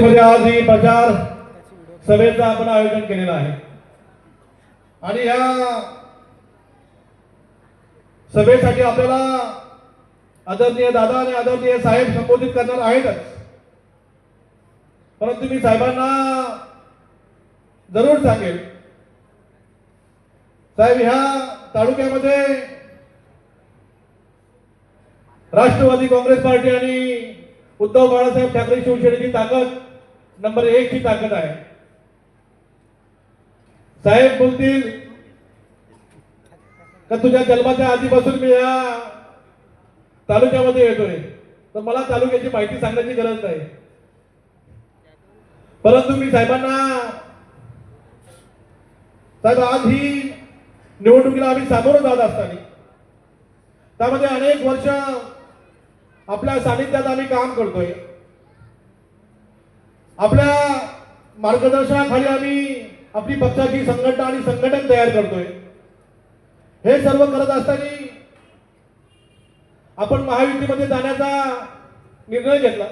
मध्ये आज ही प्रचार सभेचं आपण आयोजन केलेलं आहे. आणि या सभेसाठी आपल्याला आदरणीय दादा आणि आदरणीय साहेब संबोधित करणार आहेतच. परंतु मी साहेबांना जरूर सांगेल साहेब ह्या तालुक्यामध्ये राष्ट्रवादी काँग्रेस पार्टी आणि उद्धव बाळासाहेब ठाकरे शिवसेनेची ताकद नंबर एक ही ताकद आहे. साहेब बोलतील का तुझ्या जन्माच्या आधीपासून मी या तालुक्यामध्ये येतोय? तर मला तालुक्याची माहिती सांगण्याची गरज नाही. परंतु मी साहेबांना साहेब आज ही निवडणुकीला आम्ही सामोरं जात असताना त्यामध्ये अनेक वर्ष आपल्या सानिध्यात आम्ही काम करतोय. आपल्या मार्गदर्शनाखाली आम्ही आपली पक्षाची संघटना आणि संघटन तयार करतोय. हे सर्व करत असताना आपण महायुतीमध्ये जाण्याचा निर्णय घेतला.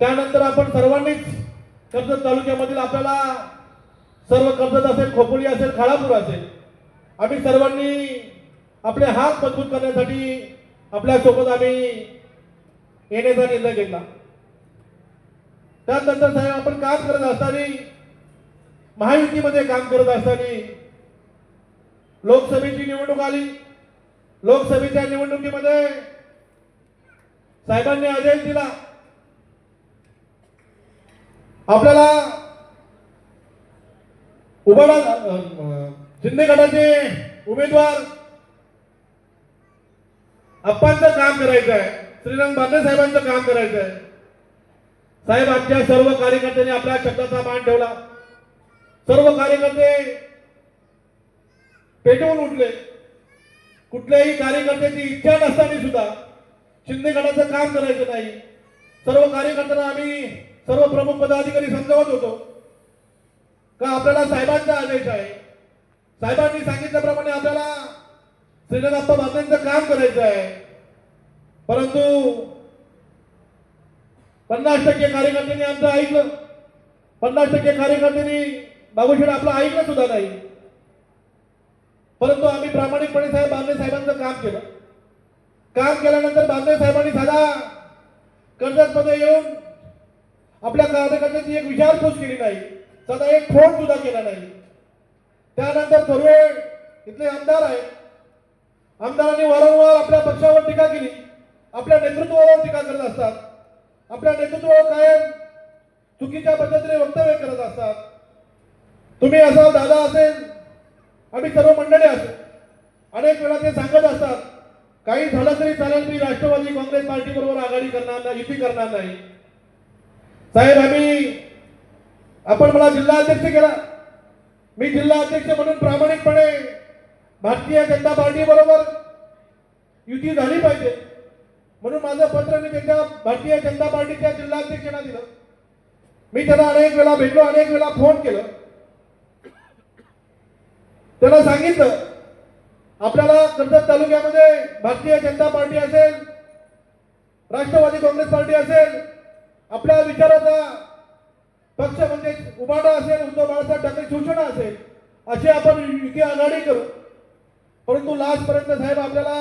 त्यानंतर आपण सर्वांनीच कर्जत तालुक्यामधील आपल्याला सर्व कर्जत असेल खोपोली असेल खाळापूर असेल आम्ही सर्वांनी आपले हात मजबूत करण्यासाठी आपल्यासोबत आम्ही येण्याचा निर्णय घेतला. त्यानंतर साहेब आपण काम करत असताना महायुतीमध्ये काम करत असताना लोकसभेची निवडणूक आली. लोकसभेच्या निवडणुकीमध्ये साहेबांनी आदेश दिला. आपल्याला उभारा शिंदे गटाचे उमेदवार अप्पांचं काम करायचं आहे श्रीरंग बांधे साहेबांचं काम करायचं आहे साहेब आमच्या सर्व कार्यकर्त्यांनी आपल्या शब्दाचा मान ठेवला. सर्व कार्यकर्ते पेटवून उठले. कुठल्याही कार्यकर्त्याची इच्छा नसताना सुद्धा शिंदे गटाचं काम करायचं नाही. सर्व कार्यकर्त्यांना आम्ही सर्व प्रमुख पदाधिकारी समजावत होतो. का आपल्याला साहेबांचा आदेश आहे? साहेबांनी सांगितल्याप्रमाणे आपल्याला श्रीनाथप्पा बाबांचं काम करायचं आहे. परंतु पन्नास टक्के कार्यकर्त्यांनी आमचं ऐकलं. पन्नास टक्के कार्यकर्त्यांनी बाबूशेठ आपलं ऐकलं सुद्धा नाही. परंतु आम्ही प्रामाणिकपणे साहेब बांधे साहेबांचं काम केलं. काम केल्यानंतर बांधे साहेबांनी साधा कर्जतमध्ये येऊन आपल्या कार्यकर्त्यांची एक विचारपूस केली नाही. साधा एक फोन सुद्धा केला नाही. त्यानंतर थोरवे इथले आमदार आहेत. आमदारांनी वारंवार आपल्या पक्षावर टीका केली. आपल्या नेतृत्वावर टीका करत असतात. आपल्या नेतृत्वावर कायम चुकीच्या पद्धतीने वक्तव्य करत असतात. तुम्ही असा दादा असेल आम्ही सर्व मंडळी असेल अनेक वेळा ते सांगत असतात काही झालं तरी चालेल मी राष्ट्रवादी काँग्रेस पार्टी बरोबर आघाडी करणार नाही युती करणार नाही. साहेब आम्ही आपण मला जिल्हा अध्यक्ष केला. मी जिल्हा अध्यक्ष म्हणून प्रामाणिकपणे भारतीय जनता पार्टी बरोबर युती झाली पाहिजे. म्हणून माझं पत्र मी त्यांच्या भारतीय जनता पार्टीच्या जिल्हाध्यक्षांना दिलं. मी त्यांना अनेक वेळा भेटलो अनेक वेळा फोन केलं. त्यांना सांगितलं आपल्याला कर्जत तालुक्यामध्ये भारतीय जनता पार्टी असेल राष्ट्रवादी काँग्रेस पार्टी असेल आपल्या विचाराचा पक्ष म्हणजे उबाडा असेल उद्धव बाळासाहेब ठाकरे शिवसेना असेल अशी आपण युती आघाडी करू. परंतु लास्ट पर्यंत साहेब आपल्याला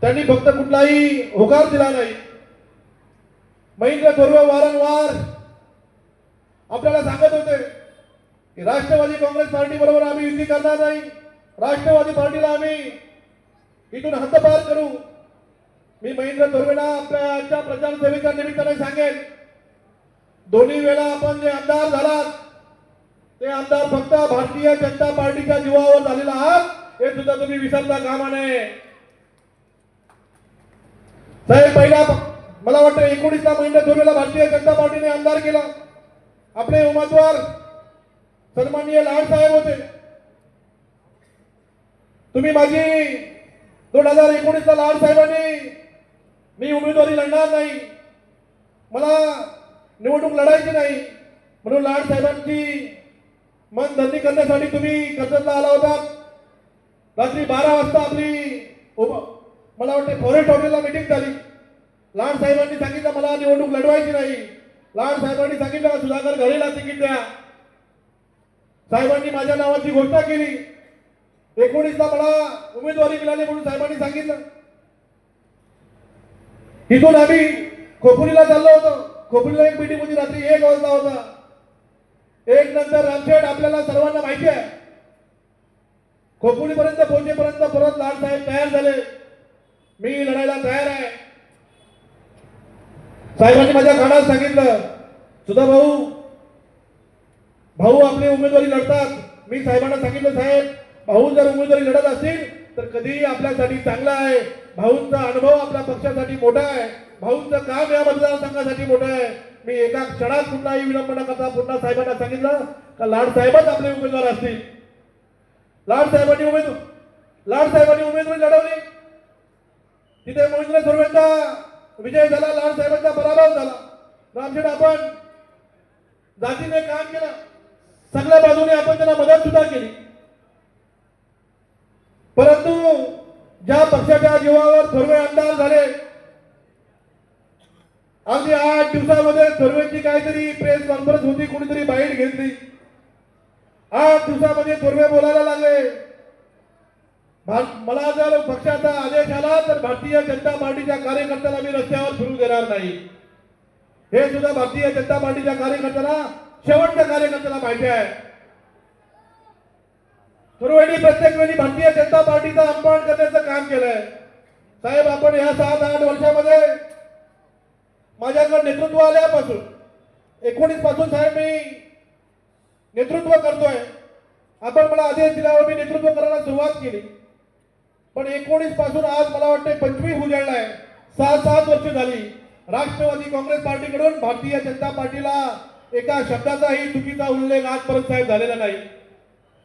त्यांनी फक्त कुठलाही होकार दिला नाही. महेंद्र थोरवे वारंवार आपल्याला सांगत होते की राष्ट्रवादी काँग्रेस पार्टी बरोबर आम्ही युती करणार नाही. राष्ट्रवादी पार्टीला आम्ही इथून हद्दपार करू. मी महेंद्र थोरवेला आपल्या प्रचार सेवेच्या निमित्ताने सांगेन. दोन्ही वेळा आपण जे आमदार झालात ते आमदार फक्त भारतीय जनता पार्टीच्या जीवावर झालेला आहात. हे सुद्धा तुम्ही विसरता कामा नये. साहेब पहिला मला वाटतं एकोणीसला महिन्यात थोरवेला भारतीय जनता पार्टीने आमदार केला. आपले उमेदवार सन्माननीय लाड साहेब होते. तुम्ही माझी दोन हजार एकोणीसला लाड साहेबांनी मी उमेदवारी लढणार नाही. मला निवडणूक लढायची नाही. म्हणून लाड साहेबांची मन धंदी करण्यासाठी तुम्ही कर्जतला आला होता. रात्री बारा वाजता आपली उभ- मला वाटते कोरे हॉटेलला मिटिंग झाली. लाड साहेबांनी सांगितलं मला निवडणूक लढवायची नाही. लाड साहेबांनी सांगितलं सुधाकर घरेला तिकीट द्या. साहेबांनी माझ्या नावाची घोषणा केली. एकोणीसला मला उमेदवारी मिळाली म्हणून साहेबांनी सांगितलं. इथून आम्ही खोपुलीला चाललो होतो. खोपुलीला एक मिटिंग होती रात्री एक वाजता होता. एक नंतर रामशेठ आपल्याला सर्वांना माहिती आहे. खोपुलीपर्यंत पोहोचेपर्यंत परत लाड साहेब तयार झाले. मी लढायला तयार आहे. साहेबांनी माझ्या कानात सांगितलं सुद्धा भाऊ भाऊ आपली उमेदवारी लढतात. मी साहेबांना सांगितलं साहेब भाऊ जर उमेदवारी लढत असतील तर कधीही आपल्यासाठी चांगला आहे. भाऊंचा अनुभव आपल्या पक्षासाठी मोठा आहे. भाऊंचं काम या मतदारसंघासाठी मोठं आहे. मी एका क्षणात कुठलाही विलंब न करता पुन्हा साहेबांना सांगितलं का लाड साहेबच आपले उमेदवार असतील. लाड साहेबांनी उमेदवार लाड साहेबांनी उमेदवारी लढवली. तिथे मोहिंद्र सुर्वेचा विजय झाला लाल साहेबांचा पराभव झाला. रामशेठ आपण जातीने काम केलं. सगळ्या बाजूने आपण त्यांना मदत सुद्धा केली. परंतु ज्या पक्षाच्या जीवावर थोरवे आमदार झाले अगदी आठ दिवसामध्ये थोरवेची काहीतरी प्रेस कॉन्फरन्स होती कुणीतरी बाईट घेतली. आठ दिवसामध्ये थोरवे बोलायला लागले. मला जर पक्षाचा आदेश आला तर भारतीय जनता पार्टीच्या कार्यकर्त्याला मी रस्त्यावर फिरू देणार नाही. हे सुद्धा भारतीय जनता पार्टीच्या कार्यकर्त्याला शेवटच्या कार्यकर्त्याला माहिती आहे. थोरवेळी प्रत्येक वेळी भारतीय जनता पार्टीचा अपमान करण्याचं काम केलंय. साहेब आपण या सात आठ वर्षामध्ये माझ्याकडे नेतृत्व आल्यापासून एकोणीसपासून साहेब मी नेतृत्व करतोय. आपण मला आदेश दिल्यावर मी नेतृत्व करायला सुरुवात केली. पण एकोणीसपासून आज मला वाटते पंचवीस उजाडलाय सहा सात वर्ष झाली. राष्ट्रवादी काँग्रेस पार्टीकडून भारतीय जनता पार्टीला एका शब्दाचाही चुकीचा उल्लेख आजपर्यंत साहेब झालेला नाही.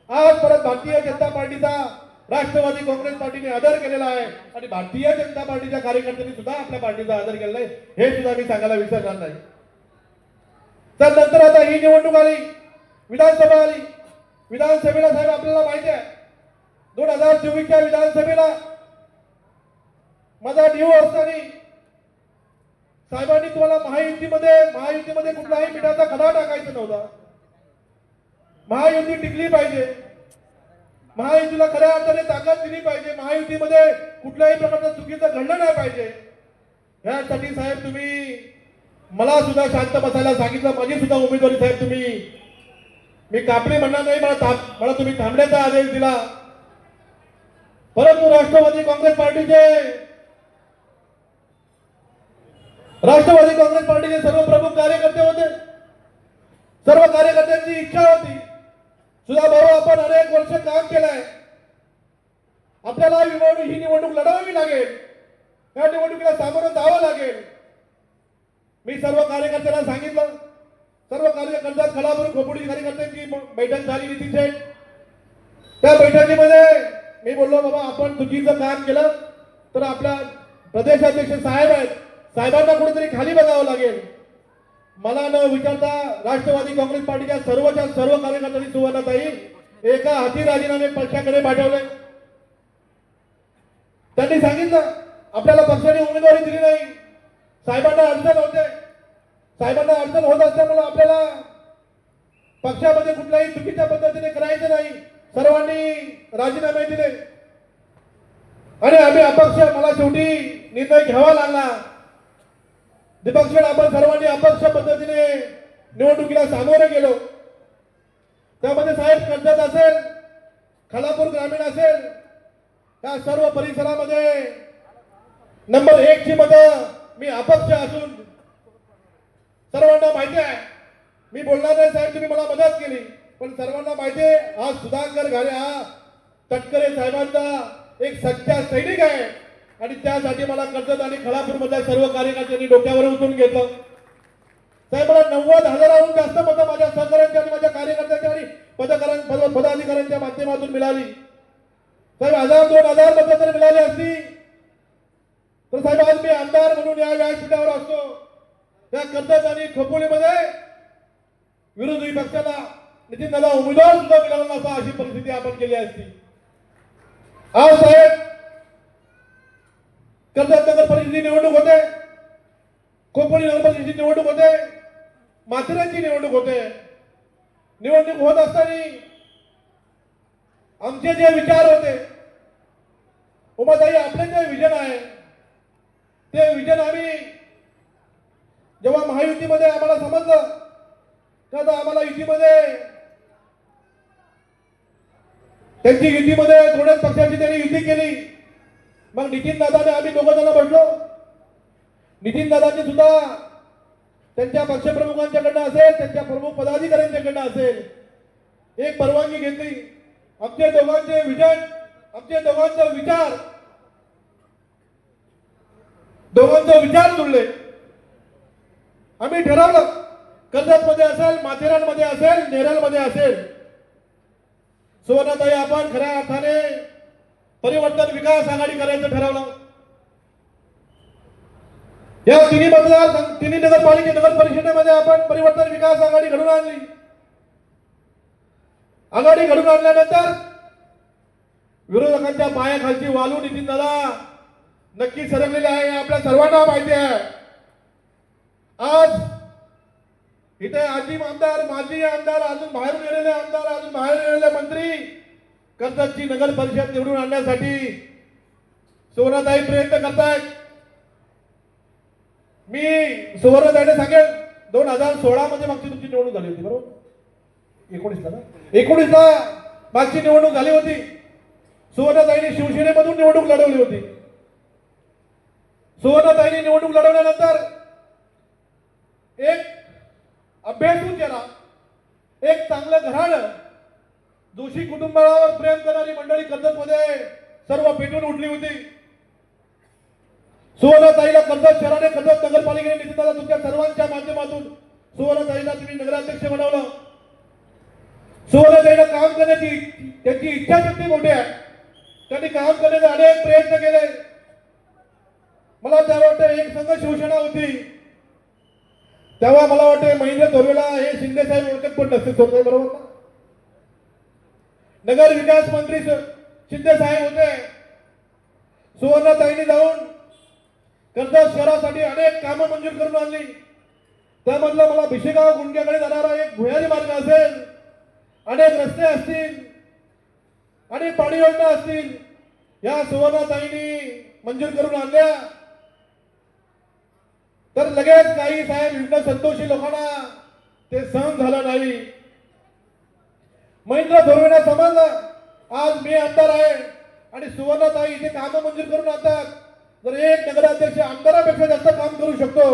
आज परत भारतीय जनता पार्टीचा राष्ट्रवादी काँग्रेस पार्टीने आदर केलेला आहे आणि भारतीय जनता पार्टीच्या कार्यकर्त्यांनी सुद्धा आपल्या पार्टीचा आदर केलेला आहे. हे सुद्धा मी सांगायला विसरणार नाही. तर नंतर आता ही निवडणूक आली. विधानसभा आली. विधानसभेला साहेब आपल्याला माहिती आहे. दोन हजार चोवीसच्या विधानसभेला माझा न्यू असताना साहेबांनी तुम्हाला महायुतीमध्ये महायुतीमध्ये कुठलाही मिठाचा खडा टाकायचा नव्हता. महायुती टिकली पाहिजे. महायुतीला खऱ्या अर्थाने ताकद दिली पाहिजे. महायुतीमध्ये कुठल्याही प्रकारचं चुकीचं घडलं नाही पाहिजे. यासाठी साहेब तुम्ही मला सुद्धा शांत बसायला सांगितलं. माझी सुद्धा उमेदवारी साहेब तुम्ही. मी कापणी म्हणणार नाही मला मला तुम्ही थांबण्याचा आदेश दिला. परंतु राष्ट्रवादी काँग्रेस पार्टीचे राष्ट्रवादी काँग्रेस पार्टीचे सर्व प्रमुख कार्यकर्ते होते. सर्व कार्यकर्त्यांची इच्छा होती. सुद्धा भाऊ आपण अनेक वर्ष काम केलंय. आपल्याला ही निवडणूक ही निवडणूक लढवावी लागेल. या निवडणुकीला सामोरं जावं लागेल. मी सर्व कार्यकर्त्यांना सांगितलं. सर्व कार्यकर्त्यात खडापूर खोपुडी कार्यकर्त्यांची बैठक झाली नितीन शेठ. त्या बैठकीमध्ये मी बोललो बाबा आपण चुकीचं काम केलं तर आपल्या प्रदेशाध्यक्ष साहेब आहेत. साहेबांना कुठेतरी खाली बघावं लागेल. मला न विचारता राष्ट्रवादी काँग्रेस पार्टीच्या सर्वच्या सर्व कार्यकर्त्यांनी सुवर्णताई एका हाती राजीनामे पक्षाकडे पाठवले. त्यांनी सांगितलं आपल्याला पक्षाने उमेदवारी दिली नाही. साहेबांना अडचण होते. साहेबांना अडचण होत असल्यामुळे आपल्याला पक्षामध्ये कुठल्याही चुकीच्या पद्धतीने करायचं नाही. सर्वांनी राजीनामे दिले. आणि आम्ही अपक्ष मला शेवटी निर्णय घ्यावा लागला. दीपक आपण सर्वांनी अपक्ष पद्धतीने निवडणुकीला सामोरे गेलो. त्यामध्ये साहेब कर्जत असेल खालापूर ग्रामीण असेल या सर्व परिसरामध्ये नंबर एक ची मत मी अपक्ष असून सर्वांना माहिती आहे. मी बोलणार नाही साहेब तुम्ही मला मदत केली. पण सर्वांना माहिती आहे हा सुधाकर घाले हा तटकरे साहेबांचा एक सच्चा सैनिक आहे. आणि त्यासाठी मला कर्जत आणि खळापूर मधल्या सर्व कार्यकर्त्यांनी डोक्यावर उतरून घेतलं. साहेब मला नव्वद हजाराहून जास्त मतं माझ्या सहकाऱ्यांच्या आणि माझ्या कार्यकर्त्यांच्या आणि पदकारां पदाधिकाऱ्यांच्या माध्यमातून मिळाली. साहेब हजार दोन हजार मतं जर मिळाली असती. तर साहेब आज मी आमदार म्हणून या व्यासपीठावर असतो. त्या कर्जत आणि खोपोलीमध्ये विरोधी पक्षाला म्हणजे नितीन दादा उमेदवार सुद्धा मिळाला नसा अशी परिस्थिती आपण केली असती. आज साहेब कर्जत नगर परिषदेची निवडणूक होते कोकणी नगर परिषदेची निवडणूक होते माथेरानची निवडणूक होते. निवडणूक होत असताना आमचे जे विचार होते उमाताई आपले जे विजन आहे ते विजन आम्ही जेव्हा महायुतीमध्ये आम्हाला समजलं का आम्हाला युतीमध्ये त्यांची युतीमध्ये थोड्याच पक्षाची त्यांनी युती केली. मग नितीन दादाने आम्ही दोघं जण म्हटलो. नितीन दादांनी सुद्धा त्यांच्या पक्षप्रमुखांच्याकडनं असेल त्यांच्या प्रमुख पदाधिकाऱ्यांच्याकडनं असेल. एक परवानगी घेतली. आमचे दोघांचे विजन आमचे दोघांचा विचार. दोघांचे विचार जुळले. आम्ही ठरवलं कर्जतमध्ये असेल माथेरानमध्ये असेल नेरलमध्ये असेल. सुवर्णताई आपण खऱ्या अर्थाने परिवर्तन विकास आघाडी करायचं ठरवलं. या तिन्ही मतदार तिन्ही नगरपालिके नगर परिषदेमध्ये आपण परिवर्तन विकास आघाडी घडून आणली. आघाडी घडून आणल्यानंतर विरोधकांच्या पायाखालची वालू नितीन दादा नक्की सरकलेले आहे आपल्या सर्वांना माहिती आहे. आज इथे आजी आमदार माजी आमदार अजून बाहेर गेलेले आमदार अजून बाहेर गेलेले मंत्री कर्जतची नगर परिषद निवडून आणण्यासाठी सुवर्णताई प्रयत्न करतायत. मी सुवर्णताईने सांगेल दोन हजार सोळा मध्ये मागची तुमची निवडणूक झाली होती बरोबर? एकोणीसला ना? एकोणीसला मागची निवडणूक झाली होती. सुवर्णताईने शिवसेनेमधून निवडणूक लढवली होती. सुवर्णताईने निवडणूक लढवल्यानंतर एक अभ्यासून गेला. एक चांगलं घराणं. जोशी कुटुंबावर प्रेम करणारी मंडळी कर्जतमध्ये सर्व पेटून उठली होती. सुवर्णताईला कर्जत शहराने कर्जत नगरपालिकेने नितीनदादा तुमच्या सर्वांच्या माध्यमातून सुवर्णताईला तुम्ही नगराध्यक्ष बनवलं. सुवर्णताईला काम करण्याची त्यांची इच्छाशक्ती मोठी आहे. त्यांनी काम करण्याचे अनेक प्रयत्न केले. मला त्या वाटतं एक संघ शिवसेना होती. तेव्हा मला वाटते महेंद्र धोरेला हे शिंदे साहेब ओळखत पण नसते थोरवे बरोबर ना? नगर विकास मंत्री शिंदे साहेब होते. सुवर्णताईने जाऊन कर्जत शहरासाठी अनेक कामं मंजूर करून आणली. त्यामधलं मला भिशेगाव गुंडग्याकडे जाणारा एक भुयारी मार्ग असेल. अनेक रस्ते असतील. आणि पाणी योजना असतील. या सुवर्णताईंनी मंजूर करून आणल्या. तर लगेच काही साहेब इथं संतोषी लोकांना ते सहन झालं नाही. महेंद्र धोरवेला समजलं आज मी आमदार आहे आणि सुवर्णताई इथे कामं मंजूर करून आणतात. जर एक नगराध्यक्ष आमदारापेक्षा जास्त काम करू शकतो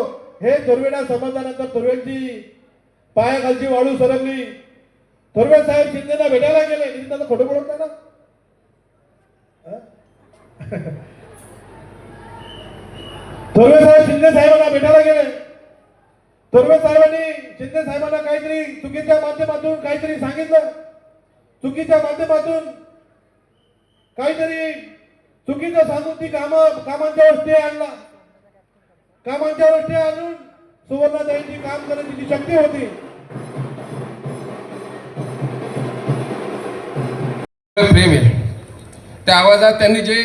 हे धोरवेला समजल्यानंतर धोरवेंची पायाखालची वाळू सरकली. थोरवे साहेब शिंदेना भेटायला गेले नितीन खोटं बोलत नाही ना? थोरवे साहेब शिंदे साहेबांना भेटायला गेले. थोरवे साहेबांनी शिंदे साहेबांना काहीतरी चुकीच्या माध्यमातून काहीतरी सांगितलं. चुकीच्या माध्यमातून काहीतरी चुकीचं सांगून ती काम कामांच्यावर स्टे आणला. कामांच्यावर स्टे आणून सुवर्णाताईंची काम करण्याची जी शक्ती होती. प्रेम आहे. त्या आवाजात त्यांनी जे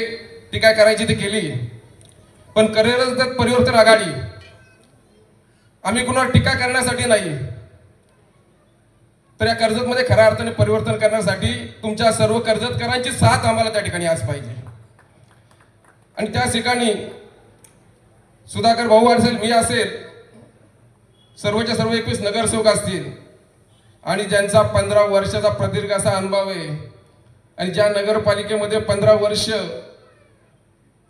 टीका करायची ती केली. पण कार्यरत परिवर्तन आघाडी. आम्ही कुणावर टीका करण्यासाठी नाही. तर या कर्जतमध्ये खऱ्या अर्थाने परिवर्तन करण्यासाठी तुमच्या सर्व कर्जतकरांची साथ आम्हाला त्या ठिकाणी आज पाहिजे. आणि त्या ठिकाणी सुधाकर भाऊ असेल मी असेल सर्वच्या सर्व एकवीस नगरसेवक असतील आणि ज्यांचा पंधरा वर्षाचा प्रदीर्घ असा अनुभव आहे आणि ज्या नगरपालिकेमध्ये पंधरा वर्ष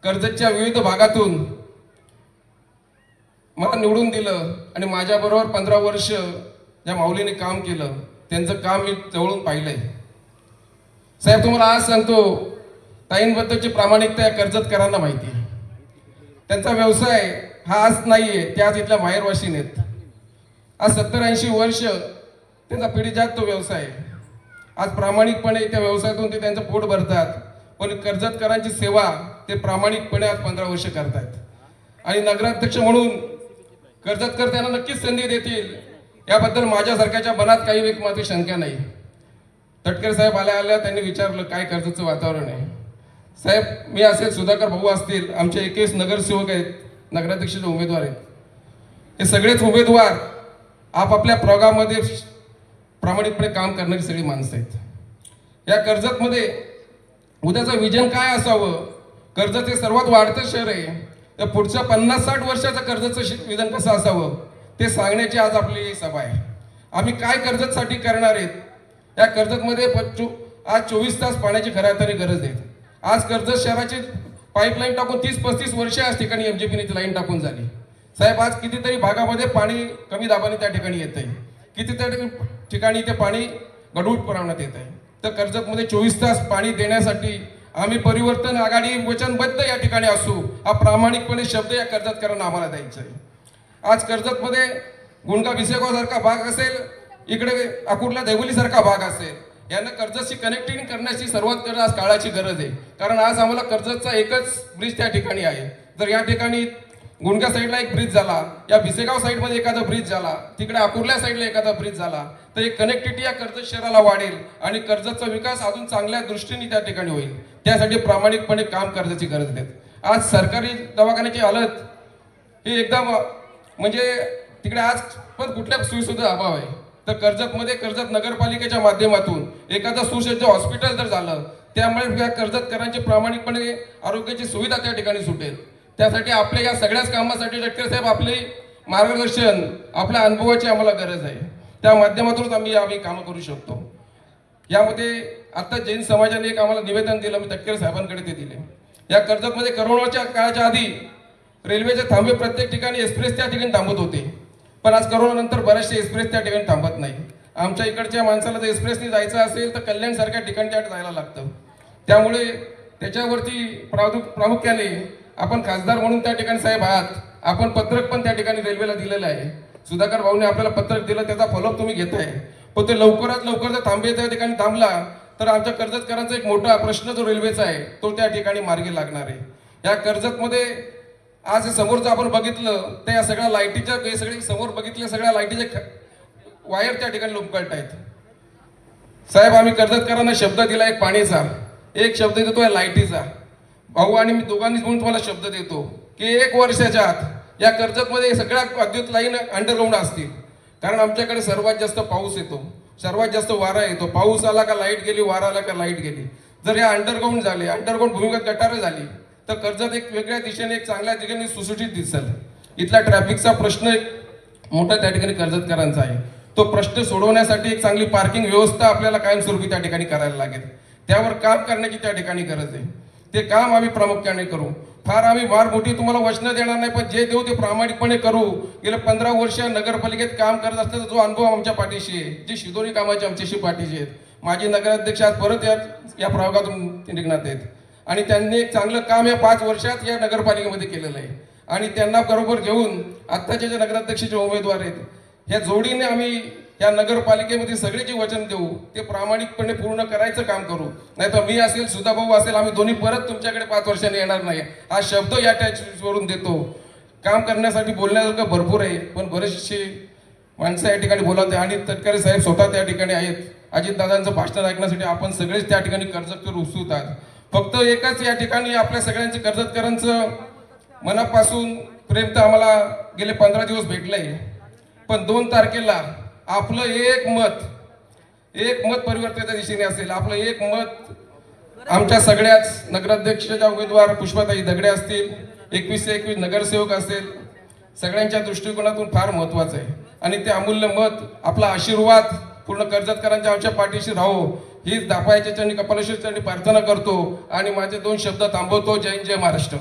कर्जतच्या विविध भागातून मला निवडून दिलं आणि माझ्याबरोबर पंधरा वर्ष ज्या माऊलीने काम केलं त्यांचं काम मी जवळून पाहिलंय. साहेब तुम्हाला आज सांगतो ताईंबद्दलची प्रामाणिकता या कर्जतकरांना माहिती आहे. त्यांचा व्यवसाय हा आज नाहीये त्या आज इथल्या माहेरवाशीन आहेत. आज सत्तर ऐंशी वर्ष त्यांचा पिढीजात तो व्यवसाय आज प्रामाणिकपणे त्या व्यवसायातून ते त्यांचं पोट भरतात. पण कर्जतकरांची सेवा ते प्रामाणिकपणे आज पंधरा वर्ष करतायत. आणि नगराध्यक्ष म्हणून कर्जतकर त्यांना नक्कीच संधी देतील याबद्दल माझ्यासारख्याच्या मनात काही एक मात्र शंका नाही. तटकर साहेब आल्या आल्या त्यांनी विचारलं काय कर्जतचं वातावरण आहे? साहेब मी असेल सुधाकर भाऊ असतील आमचे एकवीस नगरसेवक आहेत नगराध्यक्षाचे उमेदवार आहेत. हे सगळेच उमेदवार आपापल्या प्रोग्राममध्ये प्रामाणिकपणे काम करणारी सगळी माणसं आहेत. या कर्जतमध्ये उद्याचं विजन काय असावं कर्जत हे सर्वात वाढतं शहर आहे. तर पुढच्या पन्नास साठ वर्षाचं कर्जतचं निधन विधान कसं असावं? ते सांगण्याची आज आपली सभा आहे. आम्ही काय कर्जतसाठी करणार आहेत? या कर्जतमध्ये चो- आज चोवीस तास पाण्याची खऱ्या अर्थाने गरज आहे. आज कर्जत शहराची पाईपलाईन टाकून तीस पस्तीस वर्षे आज ठिकाणी एम जी पीने ती लाईन टाकून झाली. साहेब आज कितीतरी भागामध्ये पाणी कमी दाबाने त्या ठिकाणी येत आहे. कितीतरी ठिकाणी ते पाणी गडूळ प्रमाणात येत आहे. तर कर्जतमध्ये चोवीस तास पाणी देण्यासाठी आम्ही परिवर्तन आघाडी वचनबद्ध या ठिकाणी असू हा प्रामाणिकपणे शब्द या कर्जतकरांना आम्हाला द्यायचा आहे. आज कर्जतमध्ये गुंडगा विसेगावसारखा भाग असेल इकडे अकुर्ला देवलीसारखा भाग असेल यांना कर्जतशी कनेक्टिंग करण्याची सर्वात गरज आज काळाची गरज आहे. कारण आज आम्हाला कर्जतचा एकच ब्रिज त्या ठिकाणी आहे. जर या ठिकाणी गुणगा साईडला एक ब्रिज झाला. या भिसेगाव साईडमध्ये एखादा ब्रिज झाला. तिकडे अकुर्ल्या साईडला एखादा ब्रिज झाला. तर एक कनेक्टिव्हिटी या कर्जत शहराला वाढेल आणि कर्जतचा विकास अजून चांगल्या दृष्टीने त्या ठिकाणी होईल. त्यासाठी प्रामाणिकपणे काम करण्याची गरज आहे आज सरकारी दवाखान्याची हालत ही एकदम म्हणजे तिकडे आज पण कुठल्या सोयीसुद्धा अभाव आहे. तर कर्जतमध्ये कर्जत नगरपालिकेच्या माध्यमातून एखादं सुसज्ज हॉस्पिटल जर झालं त्यामुळे या कर्जतकरांची प्रामाणिकपणे आरोग्याची सुविधा त्या ठिकाणी सुटेल. त्यासाठी आपल्या या सगळ्याच कामासाठी डॉक्टर साहेब आपले मार्गदर्शन आपल्या अनुभवाची आम्हाला गरज आहे. त्या माध्यमातूनच आम्ही आम्ही कामं करू शकतो. यामध्ये आत्ता जैन समाजाने एक आम्हाला निवेदन दिलं मी तटकरे साहेबांकडे ते दिले. या कर्जतमध्ये करोनाच्या काळाच्या आधी रेल्वेचे थांबे प्रत्येक ठिकाणी एक्सप्रेस त्या ठिकाणी थांबत होते. पण आज करोनानंतर बरेचसे एक्सप्रेस त्या ठिकाणी थांबत नाही. आमच्या इकडच्या माणसाला जर एक्सप्रेसने जायचं असेल तर कल्याणसारख्या ठिकाणी त्या जायला लागतं. त्यामुळे त्याच्यावरती प्रादु प्रामुख्याने आपण खासदार म्हणून त्या ठिकाणी साहेब आहात. आपण पत्रक पण त्या ठिकाणी रेल्वेला दिलेलं आहे. सुधाकर भाऊने आपल्याला पत्रक दिलं त्याचा फॉलोअप तुम्ही घेताय. पण ते लवकरात लवकर जर थांबे त्या ठिकाणी थांबला तर आमच्या कर्जतकरांचा एक मोठा प्रश्न जो रेल्वेचा आहे तो त्या ठिकाणी मार्गी लागणार आहे. या कर्जतमध्ये आज हे समोरचं आपण बघितलं तर या सगळ्या लाईटीच्या हे सगळे समोर बघितले सगळ्या लाईटीचे वायर त्या ठिकाणी लोंबकळत आहेत साहेब आम्ही कर्जतकरांना शब्द दिला एक पाणीचा. एक शब्द देतो या लाईटीचा. भाऊ आणि मी दोघांनीच म्हणून तुम्हाला शब्द देतो की एक वर्षाच्या आत या कर्जतमध्ये सगळ्या अद्युत लाईन अंडरग्राऊंड असतील. कारण आमच्याकडे सर्वात जास्त पाऊस येतो सर्वात जास्त वारा येतो. पाऊस आला का लाइट गेली वारा आला का लाइट गेली. जर या अंडरग्राऊंड झाले अंडरग्राऊंड भूमिगत गटारं झाली तर कर्जत एक वेगळ्या दिशेने एक चांगल्या दिशेने सुसुटीत दिसेल. इथला ट्रॅफिकचा प्रश्न एक मोठा त्या ठिकाणी कर्जतकरांचा आहे. तो प्रश्न सोडवण्यासाठी एक चांगली पार्किंग व्यवस्था आपल्याला कायमस्वरूपी त्या ठिकाणी करायला लागेल. त्यावर काम करण्याची त्या ठिकाणी गरज आहे. ते काम आम्ही प्रामुख्याने करू. फार आम्ही फार मोठी तुम्हाला वचनं देणार नाही पण जे देऊ ते प्रामाणिकपणे करू. गेल्या पंधरा वर्ष नगरपालिकेत काम करत असल्याचा जो अनुभव आमच्या पाठीशी आहे जी शिदोरी कामाची आमच्याशी पाठीशी आहेत. माजी नगराध्यक्ष आज परत या या प्रयोगातून निघणार आहेत. आणि त्यांनी एक चांगलं काम या पाच वर्षात या नगरपालिकेमध्ये केलेलं आहे. आणि त्यांना बरोबर घेऊन आत्ताचे जे नगराध्यक्षाचे उमेदवार आहेत ह्या जोडीने आम्ही या नगरपालिकेमध्ये सगळे जे वचन देऊ ते प्रामाणिकपणे पूर्ण करायचं काम करू. नाही तर मी असेल सुधाभाऊ असेल आम्ही दोन्ही परत तुमच्याकडे पाच वर्षांनी येणार नाही. हा शब्द या टॅचवरून देतो. काम करण्यासाठी बोलण्यासारखं भरपूर आहे पण बरेचसे माणसं या ठिकाणी बोलावते आणि तटकरे साहेब स्वतः त्या ठिकाणी आहेत. अजितदादांचं भाषण ऐकण्यासाठी आपण सगळेच त्या ठिकाणी कर्जतकर उत्सुक आहात फक्त एकच या ठिकाणी आपल्या सगळ्यांचे कर्जतकरांचं मनापासून प्रेम तर आम्हाला गेले पंधरा दिवस भेटलंय. पण दोन तारखेला आपलं एक मत एक मत परिवर्तनाच्या दिशेने असेल आपलं एक मत आमच्या सगळ्याच नगराध्यक्षाच्या उमेदवार पुष्पाताई दगडे असतील एकवीसशे एकवीस नगरसेवक असेल सगळ्यांच्या दृष्टिकोनातून फार महत्वाचं आहे. आणि ते अमूल्य मत आपला आशीर्वाद पूर्ण कर्जतकरांच्या आमच्या पाठीशी राहो हीच दापायच्या चरणी कपालेश्वर चरणी प्रार्थना करतो. आणि माझे दोन शब्द थांबवतो. जय जय महाराष्ट्र.